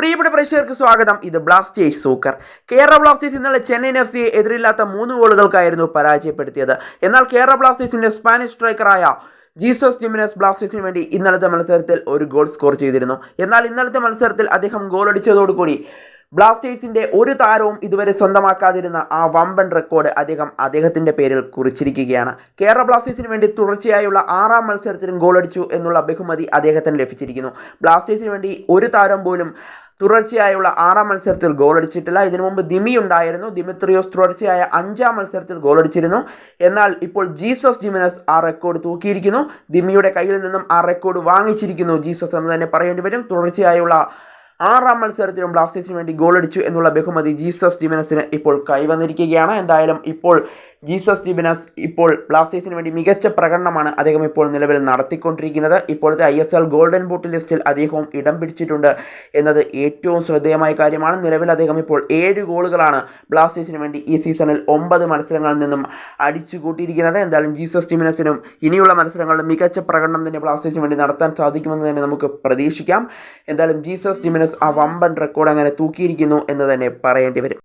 പ്രിയപ്പെട്ട പ്രേക്ഷകർക്ക് സ്വാഗതം. ഇത് ബ്ലാസ്റ്റേഴ്സ് സൂക്കർ കേരള ബ്ലാസ്റ്റേഴ്സ് ഇന്നലെ ചെന്നൈയിൻ എഫ് സിയെ എതിരില്ലാത്ത മൂന്ന് ഗോളുകൾക്കായിരുന്നു പരാജയപ്പെടുത്തിയത്. എന്നാൽ കേരള ബ്ലാസ്റ്റേഴ്സിന്റെ സ്പാനിഷ് സ്ട്രൈക്കറായ ജീസസ് ജിമിനസ് ബ്ലാസ്റ്റേഴ്സിന് വേണ്ടി ഇന്നലത്തെ മത്സരത്തിൽ ഒരു ഗോൾ സ്കോർ ചെയ്തിരുന്നു. എന്നാൽ ഇന്നലത്തെ മത്സരത്തിൽ അദ്ദേഹം ഗോളടിച്ചതോടുകൂടി ബ്ലാസ്റ്റേഴ്സിന്റെ ഒരു താരവും ഇതുവരെ സ്വന്തമാക്കാതിരുന്ന ആ വമ്പൻ റെക്കോർഡ് അദ്ദേഹം അദ്ദേഹത്തിന്റെ പേരിൽ കുറിച്ചിരിക്കുകയാണ്. കേരള ബ്ലാസ്റ്റേഴ്സിന് വേണ്ടി തുടർച്ചയായുള്ള ആറാം മത്സരത്തിലും ഗോളടിച്ചു എന്നുള്ള ബഹുമതി അദ്ദേഹത്തിന് ലഭിച്ചിരിക്കുന്നു. ബ്ലാസ്റ്റേഴ്സിന് വേണ്ടി ഒരു താരം പോലും തുടർച്ചയായുള്ള ആറാം മത്സരത്തിൽ ഗോളടിച്ചിട്ടില്ല ഇതിനു മുമ്പ് ദിമി ഉണ്ടായിരുന്നു. ദിമിത്രിയോസ് തുടർച്ചയായ അഞ്ചാം മത്സരത്തിൽ ഗോളടിച്ചിരുന്നു എന്നാൽ ഇപ്പോൾ ജീസസ് ജിമിനസ് ആ റെക്കോർഡ് തൂക്കിയിരിക്കുന്നു. ദിമിയുടെ കയ്യിൽ നിന്നും ആ റെക്കോർഡ് വാങ്ങിച്ചിരിക്കുന്നു ജീസസ് എന്ന് തന്നെ പറയേണ്ടി വരും. തുടർച്ചയായുള്ള ആറാം മത്സരത്തിലും ബ്ലാസ്റ്റേഴ്സിന് വേണ്ടി ഗോളടിച്ചു എന്നുള്ള ബഹുമതി ജീസസ് ജിമിനസിന് ഇപ്പോൾ കൈവന്നിരിക്കുകയാണ്. എന്തായാലും ഇപ്പോൾ ജീസസ് ജിബിനസ് ഇപ്പോൾ ബ്ലാസ്റ്റേഴ്സിന് വേണ്ടി മികച്ച പ്രകടനമാണ് അദ്ദേഹം ഇപ്പോൾ നിലവിൽ നടത്തിക്കൊണ്ടിരിക്കുന്നത്. ഇപ്പോഴത്തെ I S L golden boot ലിസ്റ്റിൽ അദ്ദേഹവും ഇടം പിടിച്ചിട്ടുണ്ട് എന്നത് ഏറ്റവും ശ്രദ്ധേയമായ കാര്യമാണ്. നിലവിൽ അദ്ദേഹം ഇപ്പോൾ ഏഴ് ഗോളുകളാണ് ബ്ലാസ്റ്റേഴ്സിന് വേണ്ടി ഈ സീസണിൽ ഒമ്പത് മത്സരങ്ങളിൽ നിന്നും അടിച്ചു കൂട്ടിയിരിക്കുന്നത് എന്തായാലും ജീസസ് ജിബിനസിനും ഇനിയുള്ള മത്സരങ്ങളിൽ മികച്ച പ്രകടനം തന്നെ ബ്ലാസ്റ്റേഴ്സിന് വേണ്ടി നടത്താൻ സാധിക്കുമെന്ന് തന്നെ നമുക്ക് പ്രതീക്ഷിക്കാം. എന്തായാലും ജീസസ് ജിമിനസ് ആ വമ്പൻ റെക്കോർഡ് അങ്ങനെ തൂക്കിയിരിക്കുന്നു എന്ന് തന്നെ പറയേണ്ടി വരും.